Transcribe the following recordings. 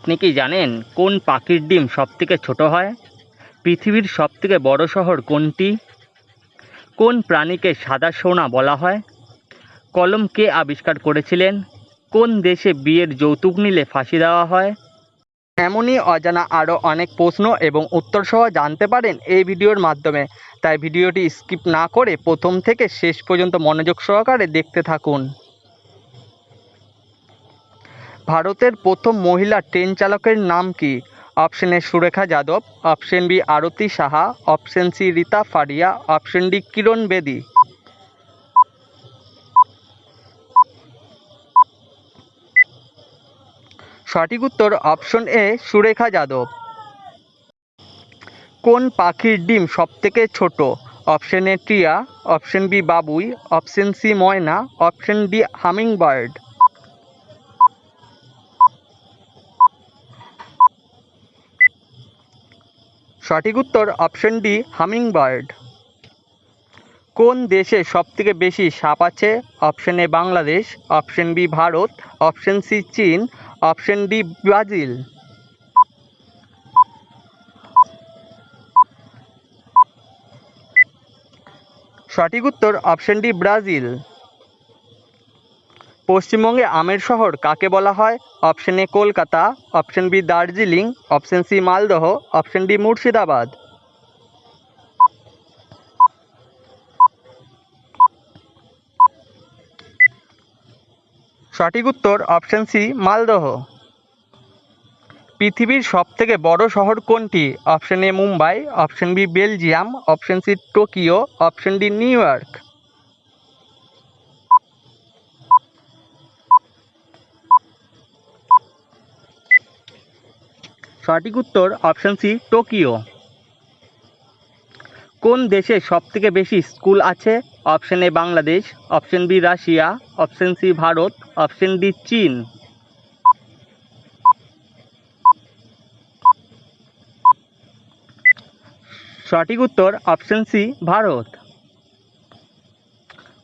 আপনি কি জানেন কোন পাখির ডিম সবথেকে ছোট হয়? পৃথিবীর সবথেকে বড় শহর কোনটি? কোন প্রাণীকে সাদা সোনা বলা হয়? কলম কে আবিষ্কার করেছিলেন? কোন দেশে বিয়ের যৌতুক নিলে ফাঁসি দেওয়া হয়? এমনই অজানা আরও অনেক প্রশ্ন এবং উত্তর সহ জানতে পারেন এই ভিডিওর মাধ্যমে। তাই ভিডিওটি স্কিপ না করে প্রথম থেকে শেষ পর্যন্ত মনোযোগ সহকারে দেখতে থাকুন। ভারতের প্রথম মহিলা ট্রেন চালকের নাম কি? Option A Surekha Yadav, option B Aarti Saha, option C Rita Faria, option D Kiran Bedi. সঠিক উত্তর অপশন এ সুরেখা যাদব। কোন পাখির ডিম সবথেকে ছোট? অপশন এ টিয়া, অপশন বি বাবুই, অপশন সি ময়না, অপশন ডি হামিং বার্ড সঠিক উত্তর অপশন ডি হামিং বার্ড কোন দেশে সবথেকে বেশি সাপ আছে? Option A Bangladesh, option B Bharat, option C চীন, অপশন ডি ব্রাজিল। সঠিক উত্তর অপশন ডি, ব্রাজিল। পশ্চিমবঙ্গে আমের শহর কাকে বলা হয়? Option A Kolkata option B Darjeeling option C Maldah option D Murshidabad. সঠিক উত্তর অপশন সি মালদহ। পৃথিবীর সবথেকে বড় শহর কোনটি? Option A Mumbai option B Belgium option C Tokyo option D New York. সঠিক উত্তর অপশন সি টোকিও। কোন দেশে সবথেকে বেশি স্কুল আছে? Option A Bangladesh. Option B Russia. Option C Bharat. Option D চীন। সঠিক উত্তর অপশন সি ভারত।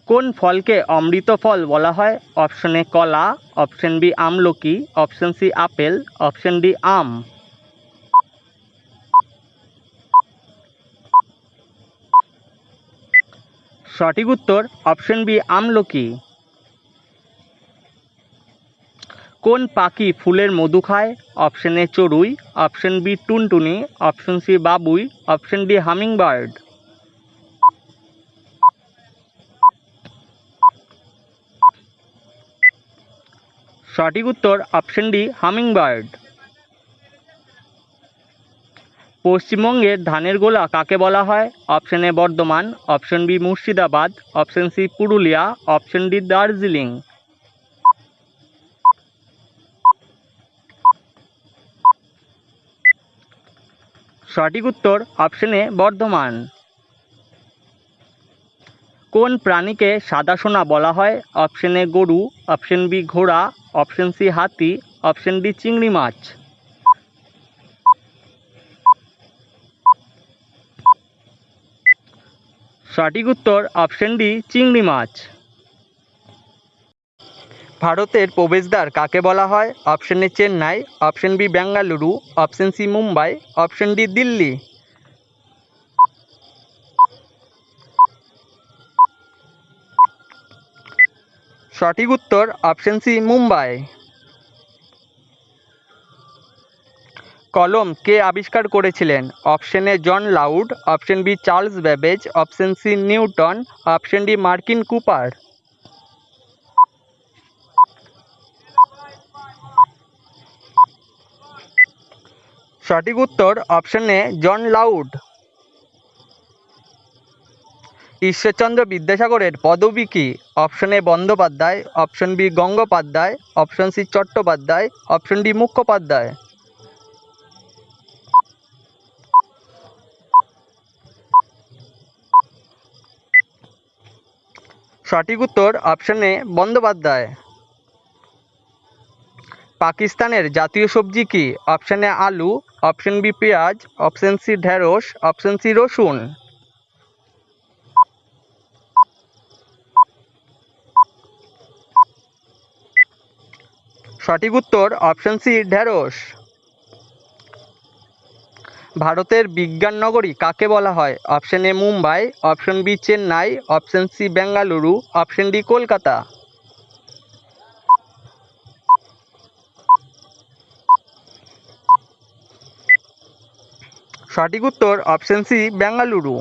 কোন ফলকে অমৃত ফল বলা হয়? অপশন এ কলা। অপশন বি আমলকি। Option C apple. Option D আম। সঠিক উত্তর অপশন বি, আমলকি। কোন পাখি ফুলের মধু খায়? অপশন এ, চড়ুই। অপশন বি, টুনটুনি। অপশন সি, বাবুই। অপশন ডি হামিং বার্ড সঠিক উত্তর অপশন ডি হামিং বার্ড পশ্চিমবঙ্গের ধানের গোলা কাকে বলা হয়? Option A Bardhaman. Option B Murshidabad. Option C Purulia. Option D Darjeeling. সঠিক উত্তর অপশন এ বর্ধমান। কোন প্রাণীকে সাদা সোনা বলা হয়? অপশন এ গরু। অপশন বি ঘোড়া। অপশন সি হাতি। অপশন ডি চিংড়ি মাছ। সঠিক উত্তর অপশন ডি চিংড়ি মাছ। ভারতের প্রবেশদ্বার কাকে বলা হয়? Option A Chennai option B Bengaluru option C Mumbai option D Delhi. সঠিক উত্তর অপশন সি মুম্বাই। কলম কে আবিষ্কার করেছিলেন? Option A John Loud, option B Charles Babbage, option C Newton, option D Martin Cooper. সঠিক উত্তর option A John Loud. Ishwarchandra বিদ্যাসাগরের পদবী কি? Option A Bandyopadhyay, option B Gangopadhyay, option C Chattopadhyay, option D Mukhopadhyay সঠিক উত্তর option Bandyopadhyay. পাকিস্তানের জাতীয় সবজি কি? অপশন আলু অপশন বি পেঁয়াজ অপশন সি ঢেঁড়স অপশন সি রসুন। সঠিক উত্তর অপশন সি ঢেঁড়স। ভারতের বিজ্ঞান নগরী কাকে বলা হয়? Option A Mumbai, option B Chennai, option C Bengaluru, option D Kolkata. সঠিক উত্তর অপশন সি বেঙ্গালুরু।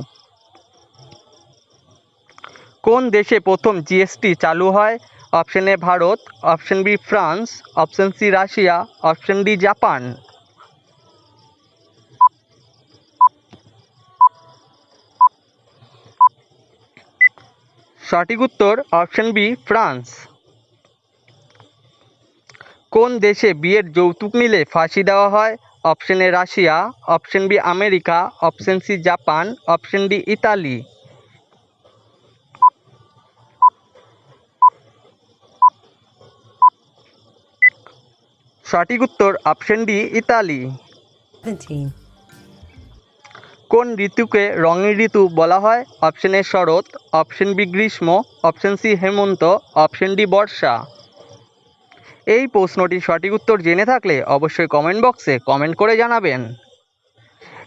কোন দেশে প্রথম জিএসটি চালু হয়? Option A Bharat, option B France, option C Russia, option D Japan. সঠিক উত্তর অপশন বি ফ্রান্স। কোন দেশে বিয়ের যৌতুক নিলে ফাঁসি দেওয়া হয়? Option A Russia. Option B America. Option C Japan. Option D Italy. সঠিক উত্তর অপশন ডি ইতালি। 17, কোন ঋতুকে রঙের ঋতু বলা হয়? অপশন এ শরৎ, অপশন বি গ্রীষ্ম, অপশন সি হেমন্ত, অপশন ডি বর্ষা। এই প্রশ্নটির সঠিক উত্তর জেনে থাকলে অবশ্যই কমেন্ট বক্সে কমেন্ট করে জানাবেন।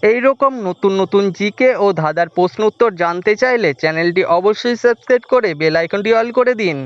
এই রকম নতুন নতুন জিকে ও ধাঁধার প্রশ্ন উত্তর জানতে চাইলে চ্যানেলটি অবশ্যই সাবস্ক্রাইব করে বেল আইকনটি অল করে দিন।